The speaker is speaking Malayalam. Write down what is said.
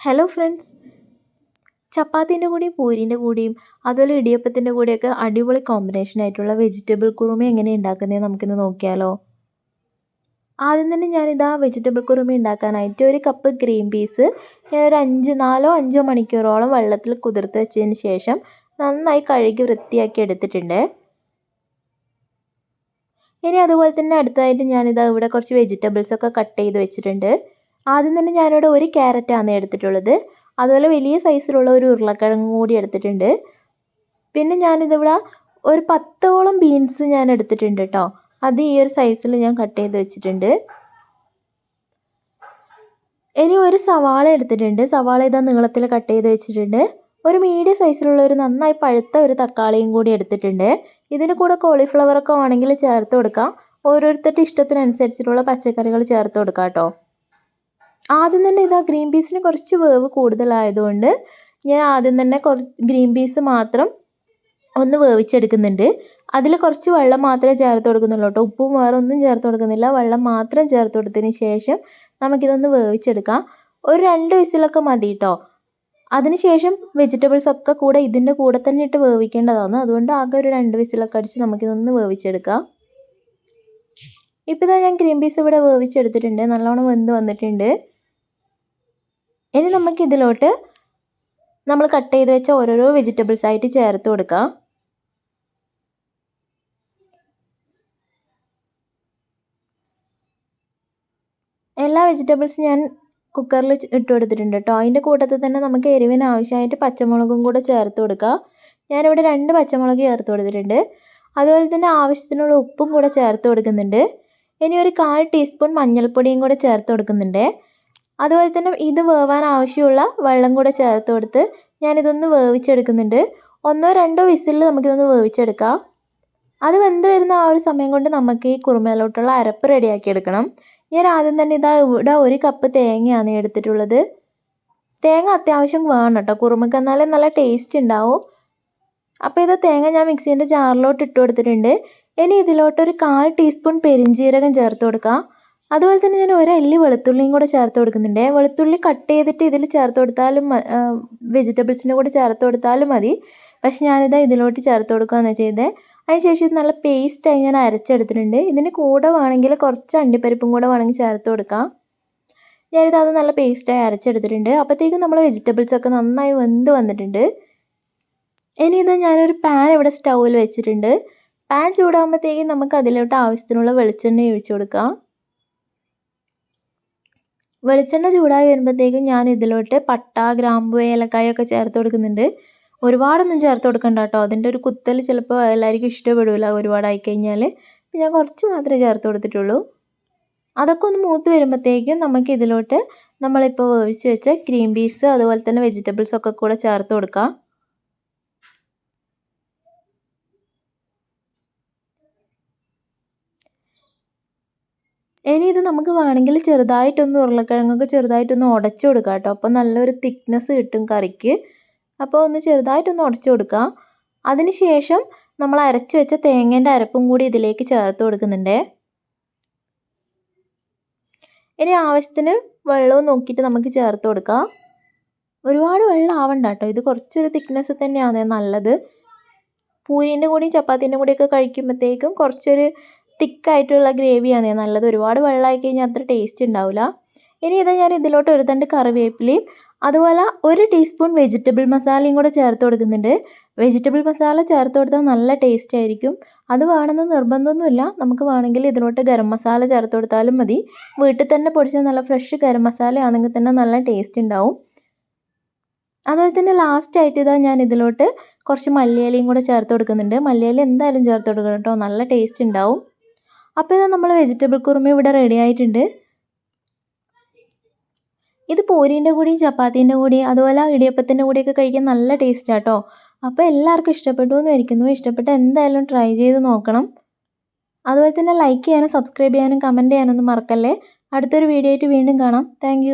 ഹലോ ഫ്രണ്ട്സ് ചപ്പാത്തിന്റെ കൂടെയും പൂരിന്റെ കൂടെയും അതുപോലെ ഇടിയപ്പത്തിന്റെ കൂടെയൊക്കെ അടിപൊളി കോമ്പിനേഷൻ ആയിട്ടുള്ള വെജിറ്റബിൾ കുറുമ എങ്ങനെ ഉണ്ടാക്കുന്നതെന്ന് നമുക്കിന്ന് നോക്കിയാലോ. ആദ്യം തന്നെ ഞാനിതാ വെജിറ്റബിൾ കുറുമ ഉണ്ടാക്കാനായിട്ട് ഒരു കപ്പ് ഗ്രീൻ പീസ് ഞാനൊരു അഞ്ച് നാലോ അഞ്ചോ മണിക്കൂറോളം വെള്ളത്തിൽ കുതിർത്ത് വെച്ചതിന് ശേഷം നന്നായി കഴുകി വൃത്തിയാക്കി എടുത്തിട്ടുണ്ട്. ഇനി അതുപോലെ തന്നെ അടുത്തായിട്ട് ഞാനിതാ ഇവിടെ കുറച്ച് വെജിറ്റബിൾസൊക്കെ കട്ട് ചെയ്ത് വെച്ചിട്ടുണ്ട്. ആദ്യം തന്നെ ഞാനിവിടെ ഒരു ക്യാരറ്റാണ് എടുത്തിട്ടുള്ളത്. അതുപോലെ വലിയ സൈസിലുള്ള ഒരു ഉരുളക്കിഴങ്ങ് കൂടി എടുത്തിട്ടുണ്ട്. പിന്നെ ഞാനിതിവിടെ ഒരു പത്തോളം ബീൻസ് ഞാൻ എടുത്തിട്ടുണ്ട് കേട്ടോ. അത് ഈ ഒരു സൈസിൽ ഞാൻ കട്ട് ചെയ്ത് വെച്ചിട്ടുണ്ട്. ഇനി ഒരു സവാള എടുത്തിട്ടുണ്ട്. സവാള ഇതാ നീളത്തിൽ കട്ട് ചെയ്ത് വെച്ചിട്ടുണ്ട്. ഒരു മീഡിയം സൈസിലുള്ള ഒരു നന്നായി പഴുത്ത ഒരു തക്കാളിയും കൂടി എടുത്തിട്ടുണ്ട്. ഇതിന് കൂടെ കോളിഫ്ലവറൊക്കെ വേണമെങ്കിൽ ചേർത്ത് കൊടുക്കാം. ഓരോരുത്തരുടെ ഇഷ്ടത്തിനനുസരിച്ചിട്ടുള്ള പച്ചക്കറികൾ ചേർത്ത് കൊടുക്കാം കേട്ടോ. ആദ്യം തന്നെ ഇതാ ഗ്രീൻ പീസിന് കുറച്ച് വേവ് കൂടുതലായതുകൊണ്ട് ഞാൻ ആദ്യം തന്നെ കുറച്ച് ഗ്രീൻ പീസ് മാത്രം ഒന്ന് വേവിച്ചെടുക്കുന്നുണ്ട്. അതിൽ കുറച്ച് വെള്ളം മാത്രമേ ചേർത്ത് കൊടുക്കുന്നുള്ളൂ കേട്ടോ. ഉപ്പും വേറെ ഒന്നും ചേർത്ത് കൊടുക്കുന്നില്ല. വെള്ളം മാത്രം ചേർത്ത് കൊടുത്തതിന് ശേഷം നമുക്കിതൊന്ന് വേവിച്ചെടുക്കാം. ഒരു രണ്ട് വിസിലൊക്കെ മതി കേട്ടോ. അതിനുശേഷം വെജിറ്റബിൾസ് ഒക്കെ കൂടെ ഇതിന്റെ കൂടെ തന്നെ ഇട്ട് വേവിക്കേണ്ടതാണ്. അതുകൊണ്ട് ആകെ ഒരു രണ്ട് വിസിലൊക്കെ അടിച്ച് നമുക്കിതൊന്ന് വേവിച്ചെടുക്കാം. ഇപ്പോൾ ഞാൻ ഗ്രീൻ പീസ് ഇവിടെ വേവിച്ചെടുത്തിട്ടുണ്ട്. നല്ലോണം വെന്ത് വന്നിട്ടുണ്ട്. ഇനി നമുക്ക് ഇതിലോട്ട് നമ്മൾ കട്ട് ചെയ്ത് വെച്ച ഓരോരോ വെജിറ്റബിൾസ് ആയിട്ട് ചേർത്ത് കൊടുക്കാം. എല്ലാ വെജിറ്റബിൾസും ഞാൻ കുക്കറിൽ ഇട്ട് കൊടുത്തിട്ടുണ്ട് കേട്ടോ. അതിന്റെ കൂട്ടത്തിൽ തന്നെ നമുക്ക് എരിവിന് ആവശ്യമായിട്ട് പച്ചമുളകും കൂടെ ചേർത്ത് കൊടുക്കാം. ഞാനിവിടെ രണ്ട് പച്ചമുളക് ചേർത്ത് കൊടുത്തിട്ടുണ്ട്. അതുപോലെ തന്നെ ആവശ്യത്തിനുള്ള ഉപ്പും കൂടെ ചേർത്ത് കൊടുക്കുന്നുണ്ട്. ഇനി ഒരു കാൽ ടീസ്പൂൺ മഞ്ഞൾപ്പൊടിയും കൂടെ ചേർത്ത് കൊടുക്കുന്നുണ്ട്. അതുപോലെ തന്നെ ഇത് വേവാൻ ആവശ്യമുള്ള വെള്ളം കൂടെ ചേർത്ത് കൊടുത്ത് ഞാനിതൊന്ന് വേവിച്ചെടുക്കുന്നുണ്ട്. ഒന്നോ രണ്ടോ വിസിലിൽ നമുക്കിതൊന്ന് വേവിച്ചെടുക്കാം. അത് വെന്ത് വരുന്ന ആ ഒരു സമയം കൊണ്ട് നമുക്ക് ഈ കുറുമയിലോട്ടുള്ള അരപ്പ് റെഡിയാക്കി എടുക്കണം. ഞാൻ ആദ്യം തന്നെ ഇതാ ഇവിടെ ഒരു കപ്പ് തേങ്ങയാണ് എടുത്തിട്ടുള്ളത്. തേങ്ങ അത്യാവശ്യം വേണം കേട്ടോ. കുറുമക്ക് എന്നാലേ നല്ല ടേസ്റ്റ് ഉണ്ടാവും. അപ്പോൾ ഇത് തേങ്ങ ഞാൻ മിക്സീന്റെ ജാറിലോട്ട് ഇട്ട് കൊടുത്തിട്ടുണ്ട്. ഇനി ഇതിലോട്ടൊരു കാൽ ടീസ്പൂൺ പെരിഞ്ജീരകം ചേർത്ത് കൊടുക്കാം. അതുപോലെ തന്നെ ഞാൻ ഒരല്ലി വെളുത്തുള്ളിയും കൂടെ ചേർത്ത് കൊടുക്കുന്നുണ്ട്. വെളുത്തുള്ളി കട്ട് ചെയ്തിട്ട് ഇതിൽ ചേർത്ത് കൊടുത്താലും വെജിറ്റബിൾസിന്റെ കൂടെ ചേർത്ത് കൊടുത്താലും മതി. പക്ഷെ ഞാനിതാ ഇതിലോട്ട് ചേർത്ത് കൊടുക്കുകയെന്ന് ചെയ്തത് അതിനുശേഷം നല്ല പേസ്റ്റായി ഞാൻ അരച്ചെടുത്തിട്ടുണ്ട്. ഇതിന് കൂടെ വേണമെങ്കിൽ കുറച്ച് അണ്ടിപ്പരിപ്പും കൂടെ വേണമെങ്കിൽ ചേർത്ത് കൊടുക്കാം. ഞാനിത് അത് നല്ല പേസ്റ്റായി അരച്ചെടുത്തിട്ടുണ്ട്. അപ്പോഴത്തേക്കും നമ്മൾ വെജിറ്റബിൾസൊക്കെ നന്നായി വെന്ത് വന്നിട്ടുണ്ട്. ഇനി ഇത് ഞാനൊരു പാൻ ഇവിടെ സ്റ്റൗവിൽ വെച്ചിട്ടുണ്ട്. പാൻ ചൂടാകുമ്പോഴത്തേക്കും നമുക്ക് അതിലോട്ട് ആവശ്യത്തിനുള്ള വെളിച്ചെണ്ണ ഒഴിച്ചു കൊടുക്കാം. വെളിച്ചെണ്ണ ചൂടായി വരുമ്പോഴത്തേക്കും ഞാൻ ഇതിലോട്ട് പട്ട ഗ്രാമ്പു ഏലക്കായൊക്കെ ചേർത്ത് കൊടുക്കുന്നുണ്ട്. ഒരുപാടൊന്നും ചേർത്ത് കൊടുക്കണ്ട കേട്ടോ. അതിന്റെ ഒരു കുത്തൽ ചിലപ്പോൾ എല്ലാവർക്കും ഇഷ്ടപ്പെടില്ല ഒരുപാടായി കഴിഞ്ഞാൽ. ഞാൻ കുറച്ച് മാത്രമേ ചേർത്ത് കൊടുത്തിട്ടുള്ളൂ. അതൊക്കെ ഒന്ന് മൂത്ത് വരുമ്പോഴത്തേക്കും നമുക്ക് ഇതിലോട്ട് നമ്മളിപ്പോൾ വേവിച്ച് വെച്ച ക്രീം പീസ് അതുപോലെ തന്നെ വെജിറ്റബിൾസ് ഒക്കെ കൂടെ ചേർത്ത് കൊടുക്കാം. ഇനി ഇത് നമുക്ക് വേണമെങ്കിൽ ചെറുതായിട്ടൊന്ന് ഉരുളക്കിഴങ്ങൊക്കെ ചെറുതായിട്ടൊന്ന് ഉടച്ചു കൊടുക്കാം കേട്ടോ. അപ്പോൾ നല്ലൊരു തിക്നെസ് കിട്ടും കറിക്ക്. അപ്പോൾ ഒന്ന് ചെറുതായിട്ടൊന്ന് ഉടച്ചു കൊടുക്കാം. അതിന് ശേഷം നമ്മൾ അരച്ച് വെച്ച തേങ്ങേന്റെ അരപ്പും കൂടി ഇതിലേക്ക് ചേർത്ത് കൊടുക്കുന്നുണ്ട്. ഇനി ആവശ്യത്തിന് വെള്ളവും നോക്കിയിട്ട് നമുക്ക് ചേർത്ത് കൊടുക്കാം. ഒരുപാട് വെള്ളം ആവണ്ട കേട്ടോ. ഇത് കുറച്ചൊരു തിക്നെസ് തന്നെയാണ് നല്ലത്. പൂരീന്റെ കൂടിയും ചപ്പാത്തീന്റെ കൂടിയൊക്കെ കഴിക്കുമ്പോഴത്തേക്കും കുറച്ചൊരു തിക്കായിട്ടുള്ള ഗ്രേവിയാണ്. നല്ലത് ഒരുപാട് വെള്ളമായി കഴിഞ്ഞാൽ അത്ര ടേസ്റ്റ് ഉണ്ടാവില്ല ഇനി ഇത് ഞാൻ ഇതിലോട്ട് ഒരു തണ്ട് കറിവേപ്പിലയും അതുപോലെ ഒരു ടീസ്പൂൺ വെജിറ്റബിൾ മസാലയും കൂടെ ചേർത്ത് കൊടുക്കുന്നുണ്ട്. വെജിറ്റബിൾ മസാല ചേർത്ത് കൊടുത്താൽ നല്ല ടേസ്റ്റ് ആയിരിക്കും. അത് വേണമെന്ന് നിർബന്ധമൊന്നുമില്ല. നമുക്ക് വേണമെങ്കിൽ ഇതിലോട്ട് ഗരം മസാല ചേർത്ത് കൊടുത്താലും മതി. വീട്ടിൽ തന്നെ പൊടിച്ച നല്ല ഫ്രഷ് ഗരം മസാല ആണെങ്കിൽ തന്നെ നല്ല ടേസ്റ്റ് ഉണ്ടാവും. അതുപോലെ തന്നെ ലാസ്റ്റ് ആയിട്ട് ഇതാ ഞാൻ ഇതിലോട്ട് കുറച്ച് മല്ലിയിലയും കൂടെ ചേർത്ത് കൊടുക്കുന്നുണ്ട്. മല്ലിയില എന്തായാലും ചേർത്ത് കൊടുക്കണം കേട്ടോ. നല്ല ടേസ്റ്റ് ഉണ്ടാവും. അപ്പോൾ ഇത് നമ്മൾ വെജിറ്റബിൾ കുറുമ ഇവിടെ റെഡി ആയിട്ടുണ്ട്. ഇത് പൂരീന്റെ കൂടിയും ചപ്പാത്തീന്റെ കൂടിയും അതുപോലെ ഇടിയപ്പത്തിന്റെ കൂടിയൊക്കെ കഴിക്കാൻ നല്ല ടേസ്റ്റ് ആട്ടോ. അപ്പോൾ എല്ലാവർക്കും ഇഷ്ടപ്പെട്ടു എന്ന് വരിക്കുന്നു ഇഷ്ടപ്പെട്ട് എന്തായാലും ട്രൈ ചെയ്ത് നോക്കണം. അതുപോലെ തന്നെ ലൈക്ക് ചെയ്യാനും സബ്സ്ക്രൈബ് ചെയ്യാനും കമന്റ് ചെയ്യാനൊന്നും മറക്കല്ലേ. അടുത്തൊരു വീഡിയോ ആയിട്ട് വീണ്ടും കാണാം. താങ്ക്